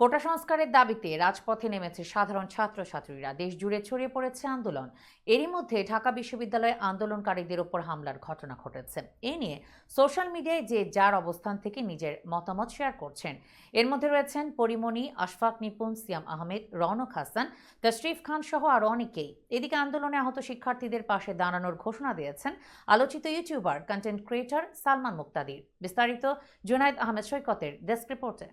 কোটা সংস্কারের দাবিতে রাজপথে নেমেছে সাধারণ ছাত্রছাত্রীরা। দেশ জুড়ে ছড়িয়ে পড়েছে আন্দোলন। এরই মধ্যে ঢাকা বিশ্ববিদ্যালয়ে আন্দোলনকারীদের ওপর হামলার ঘটনা ঘটেছে। এ নিয়ে সোশ্যাল মিডিয়ায় যে যার অবস্থান থেকে নিজের মতামত শেয়ার করছেন। এর মধ্যে রয়েছেন পরিমণি, আশফাক নিপুন সিয়াম আহমেদ, রনক হাসান, তশরিফ খান সহ আরও অনেকেই। এদিকে আন্দোলনে আহত শিক্ষার্থীদের পাশে দাঁড়ানোর ঘোষণা দিয়েছেন আলোচিত YouTuber, content creator Salman Muktadir. বিস্তারিত জুনাইদ আহমেদ সৈকতের ডেস্ক রিপোর্টে।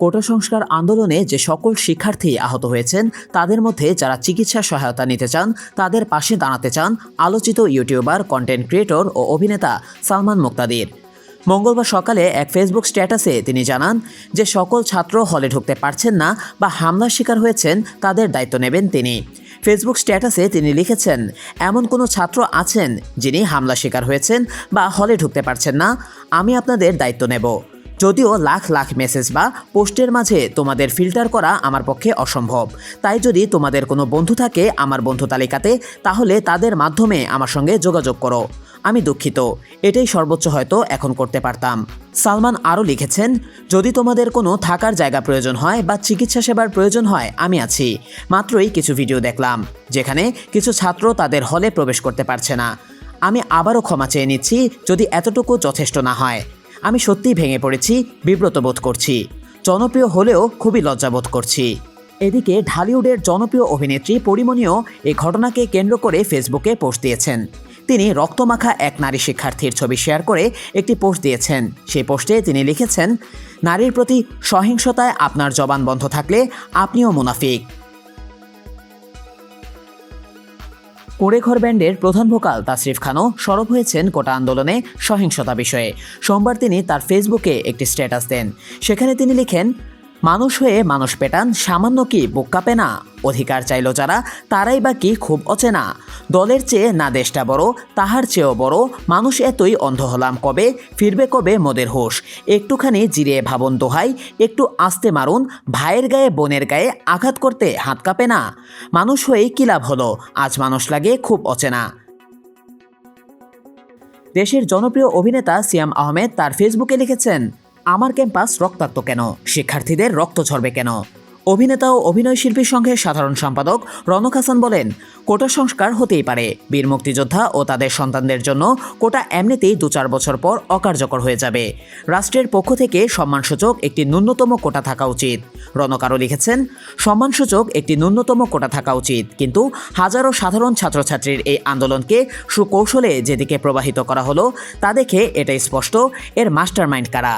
কোটা সংস্কার আন্দোলনে যে সকল শিক্ষার্থী আহত হয়েছেন, তাদের মধ্যে যারা চিকিৎসা সহায়তা নিতে চান, তাদের পাশে দাঁড়াতে চান আলোচিত ইউটিউবার কন্টেন্ট ক্রিয়েটর ও অভিনেতা সালমান মুক্তাদির। মঙ্গলবার সকালে এক ফেসবুক স্ট্যাটাসে তিনি জানান, যে সকল ছাত্র হলে ঢুকতে পারছেন না বা হামলার শিকার হয়েছেন, তাদের দায়িত্ব নেবেন তিনি। ফেসবুক স্ট্যাটাসে তিনি লিখেছেন, এমন কোনো ছাত্র আছেন যিনি হামলা শিকার হয়েছেন বা হলে ঢুকতে পারছেন না, আমি আপনাদের দায়িত্ব নেব। যদিও লাখ লাখ মেসেজ বা পোস্টের মাঝে তোমাদের ফিল্টার করা আমার পক্ষে অসম্ভব। তাই যদি তোমাদের কোনো বন্ধু থাকে আমার বন্ধু তালিকাতে, তাহলে তাদের মাধ্যমে আমার সঙ্গে যোগাযোগ করো। আমি দুঃখিত, এটাই সর্বোচ্চ হয়তো এখন করতে পারতাম। সালমান আরও লিখেছেন, যদি তোমাদের কোনো থাকার জায়গা প্রয়োজন হয় বা চিকিৎসা সেবার প্রয়োজন হয়, আমি আছি। মাত্রই কিছু ভিডিও দেখলাম, যেখানে কিছু ছাত্র তাদের হলে প্রবেশ করতে পারছে না। আমি আবারও ক্ষমা চেয়ে নিচ্ছি, যদি এতটুকু যথেষ্ট না হয়। আমি সত্যিই ভেঙে পড়েছি, বিব্রত বোধ করছি। জনপ্রিয় হলেও খুবই লজ্জাবোধ করছি। এদিকে ঢালিউডের জনপ্রিয় অভিনেত্রী পরিমণিও এই ঘটনাকে কেন্দ্র করে ফেসবুকে পোস্ট দিয়েছেন। তিনি রক্তমাখা এক নারী শিক্ষার্থীর ছবি শেয়ার করে একটি পোস্ট দিয়েছেন। সেই পোস্টে তিনি লিখেছেন, নারীর প্রতি সহিংসতায় আপনার জবান বন্ধ থাকলে আপনিও মুনাফিক। কোড়েঘর ব্যান্ডের প্রধান ভোকাল তাসরিফ খানও সরব হয়েছেন কোটা আন্দোলনে সহিংসতা বিষয়ে। সোমবার তিনি তার ফেসবুকে একটি স্ট্যাটাস দেন। সেখানে তিনি লিখেন মানুষ হয়ে মানুষ পেটান সামান্য কি বুক কাঁপে না? অধিকার চাইল যারা, তারাই বা কি খুব অচেনা। দলের চেয়ে না দেশটা বড়, তাহার চেয়েও বড়, মানুষ এতই অন্ধ হলাম কবে? ফিরবে কবে মোদের হোশ? একটুখানি জিরে ভাবন দোহাই, একটু আস্তে মারুন, ভাইয়ের গায়ে, বোনের গায়ে আঘাত করতে হাত কাঁপে না। মানুষ হয়েই কী লাভ হলো? আজ মানুষ লাগে খুব অচেনা। দেশের জনপ্রিয় অভিনেতা সিয়াম আহমেদ তার ফেসবুকে লিখেছেন আমার ক্যাম্পাস রক্তাক্ত কেন? শিক্ষার্থীদের রক্ত ঝরবে কেন? অভিনেতা ও অভিনয় শিল্পী সংঘের সাধারণ সম্পাদক রনক হাসান বলেন, কোটা সংস্কার হতেই পারে। বীর মুক্তিযোদ্ধা ও তাদের সন্তানদের জন্য কোটা এমনিতেই দু চার বছর পর অকার্যকর হয়ে যাবে। রাষ্ট্রের পক্ষ থেকে সম্মানসূচক একটি ন্যূনতম কোটা থাকা উচিত। রনক আরও লিখেছেন, সম্মানসূচক একটি ন্যূনতম কোটা থাকা উচিত, কিন্তু হাজারো সাধারণ ছাত্রছাত্রীর এই আন্দোলনকে সুকৌশলে যেদিকে প্রবাহিত করা হলো, তা দেখে এটাই স্পষ্ট, এর মাস্টারমাইন্ড কারা?